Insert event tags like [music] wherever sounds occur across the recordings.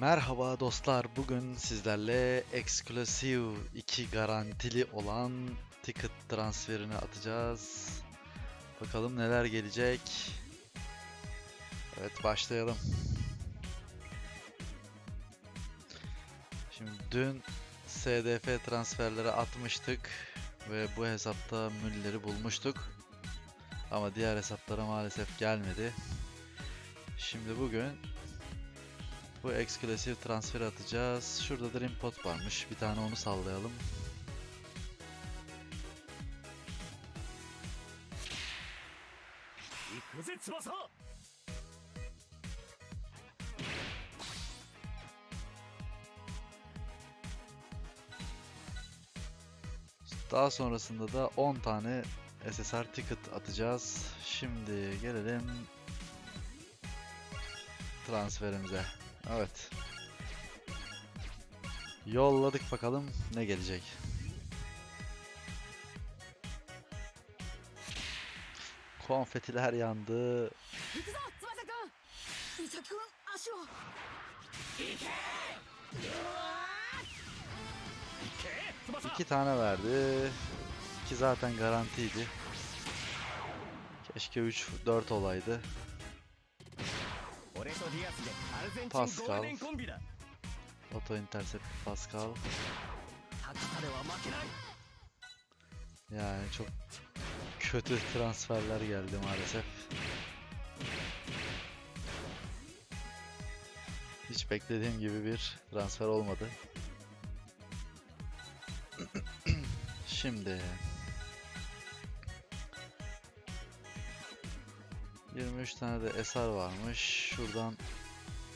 Merhaba dostlar. Bugün sizlerle Exclusive 2 garantili olan ticket transferini atacağız. Bakalım neler gelecek. Evet başlayalım. Şimdi dün SDF transferleri atmıştık ve bu hesapta Müller'i bulmuştuk. Ama diğer hesaplara maalesef gelmedi. Şimdi bugün bu eksklusif transfer atacağız. Şurada Dream Pot varmış. Bir tane onu sallayalım. Daha sonrasında da 10 tane SSR ticket atacağız. Şimdi gelelim transferimize. Evet. Yolladık bakalım ne gelecek. Konfetiler yandı. İki tane verdi. Ki zaten garantiydi. Keşke 3-4 olaydı. Pascal. Auto intercept Pascal. Yani çok kötü transferler geldi maalesef. Hiç beklediğim gibi bir transfer olmadı. [clears throat] Şimdi 23 tane de eser varmış. Şuradan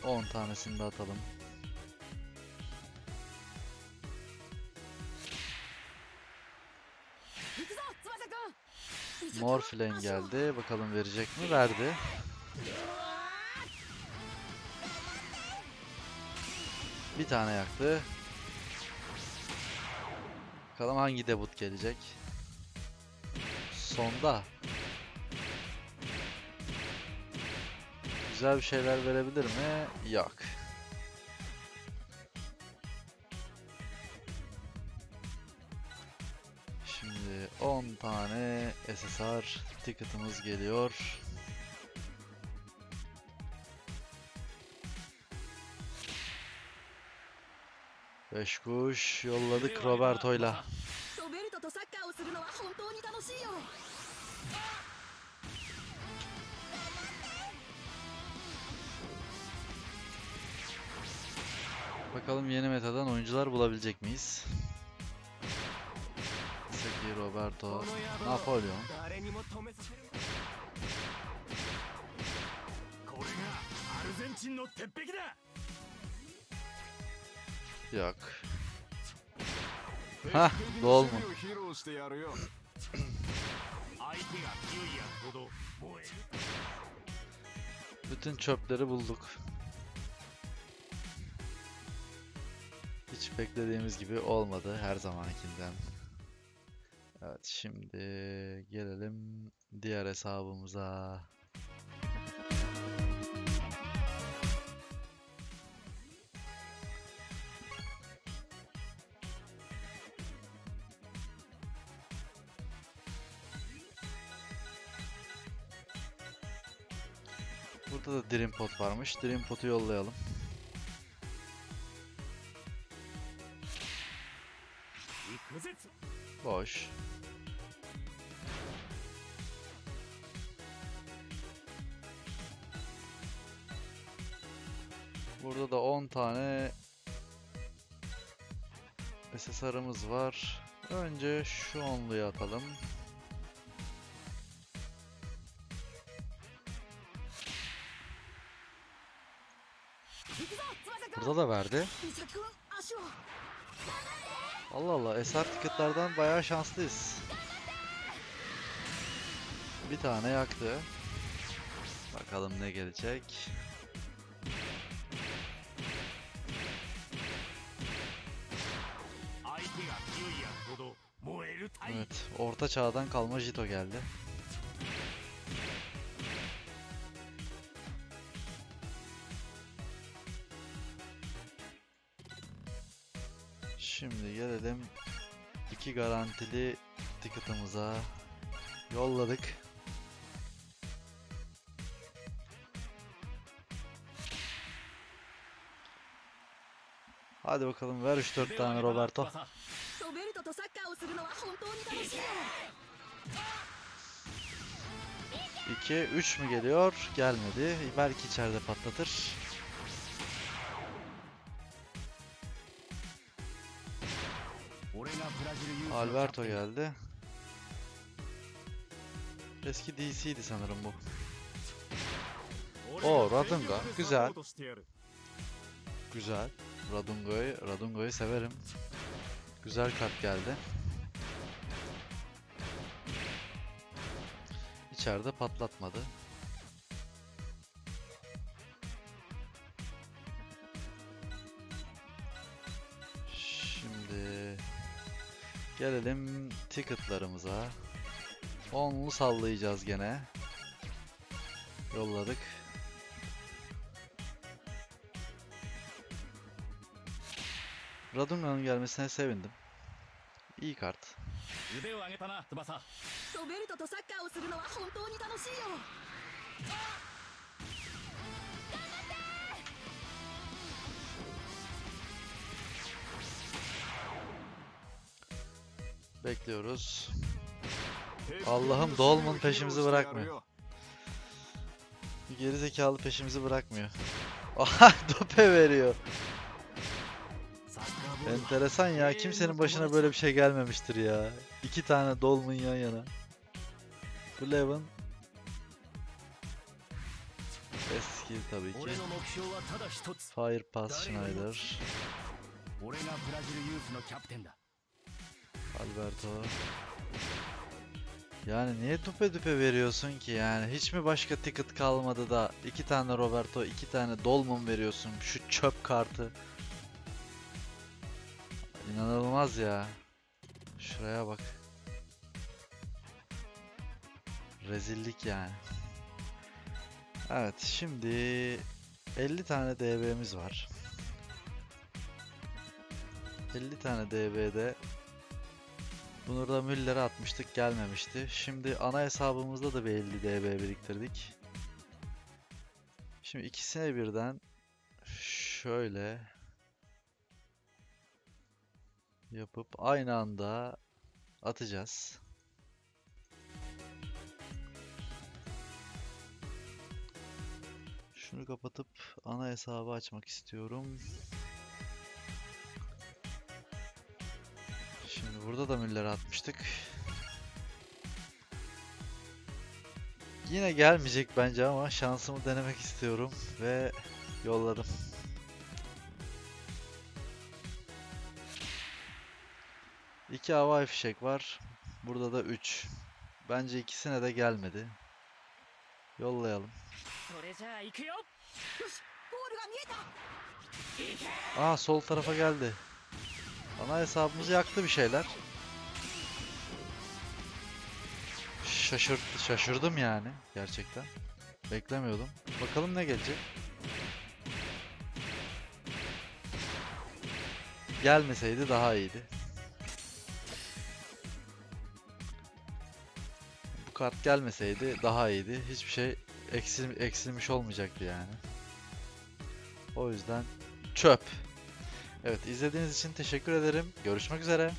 10 tanesini de atalım. Morflane geldi. Bakalım verecek mi? Verdi. Bir tane yaktı. Bakalım hangi debut gelecek. Sonda. Güzel bir şeyler verebilir mi? Yok. Şimdi 10 tane SSR ticket'ımız geliyor. Beş kuş yolladık Roberto'yla. ロ Bakalım yeni metadan oyuncular bulabilecek miyiz? Seki, Roberto, Napolyon. Yok. Ha, dol mu? Bütün çöpleri bulduk. Hiç beklediğimiz gibi olmadı her zamankinden. Evet şimdi gelelim diğer hesabımıza. Burada da Dream Pot varmış. Dream Pot'u yollayalım. Boş. Burada da 10 tane SSR'ımız var. Önce şu onluyu atalım. Burada da verdi. Allah Allah eser ticketlardan bayağı şanslıyız. Bir tane yaktı. Bakalım ne gelecek. Evet, orta çağdan kalma Jito geldi. gelelim. iki garantili ticket'ımıza yolladık. Hadi bakalım ver 3-4 tane Roberto. İki, üç mü geliyor? Gelmedi. Belki içeride patlatır. Alberto geldi. Eski DC'ydi sanırım bu. Oo, Radunga, güzel. Güzel. Radungo'yu, Radungo'yu severim. Güzel kart geldi. İçeride patlatmadı. Gelelim ticketlarımıza. Onlu sallayacağız gene. Yolladık. Radunga'nın gelmesine sevindim. İyi kart. Bekliyoruz. Allah'ım Dolman peşimizi bırakmıyor. Geri zekalı peşimizi bırakmıyor. Aha dope veriyor. Enteresan ya. Kimsenin başına böyle bir şey gelmemiştir ya. İki tane dolmun yan yana. Eleven. Eski tabii ki. Fire Pass Schneider. Alberto. Yani niye dupe dupe veriyorsun ki yani? Hiç mi başka ticket kalmadı da iki tane Roberto, iki tane Dolman veriyorsun şu çöp kartı? İnanılmaz ya. Şuraya bak. Rezillik yani. Evet şimdi 50 tane DB'miz var. 50 tane DB'de bunu da Müller'e atmıştık gelmemişti. Şimdi ana hesabımızda da bir 50 DB biriktirdik. Şimdi ikisine birden şöyle yapıp aynı anda atacağız. Şunu kapatıp ana hesabı açmak istiyorum. Burada da Müller'e atmıştık. Yine gelmeyecek bence ama şansımı denemek istiyorum ve yolladım. İki hava fişek var. Burada da üç. Bence ikisine de gelmedi. Yollayalım. Aa sol tarafa geldi. Ana hesabımızı yaktı bir şeyler. Şaşırt, şaşırdım yani gerçekten. Beklemiyordum. Bakalım ne gelecek. Gelmeseydi daha iyiydi. Bu kart gelmeseydi daha iyiydi. Hiçbir şey eksil, eksilmiş olmayacaktı yani. O yüzden çöp. Evet izlediğiniz için teşekkür ederim. Görüşmek üzere.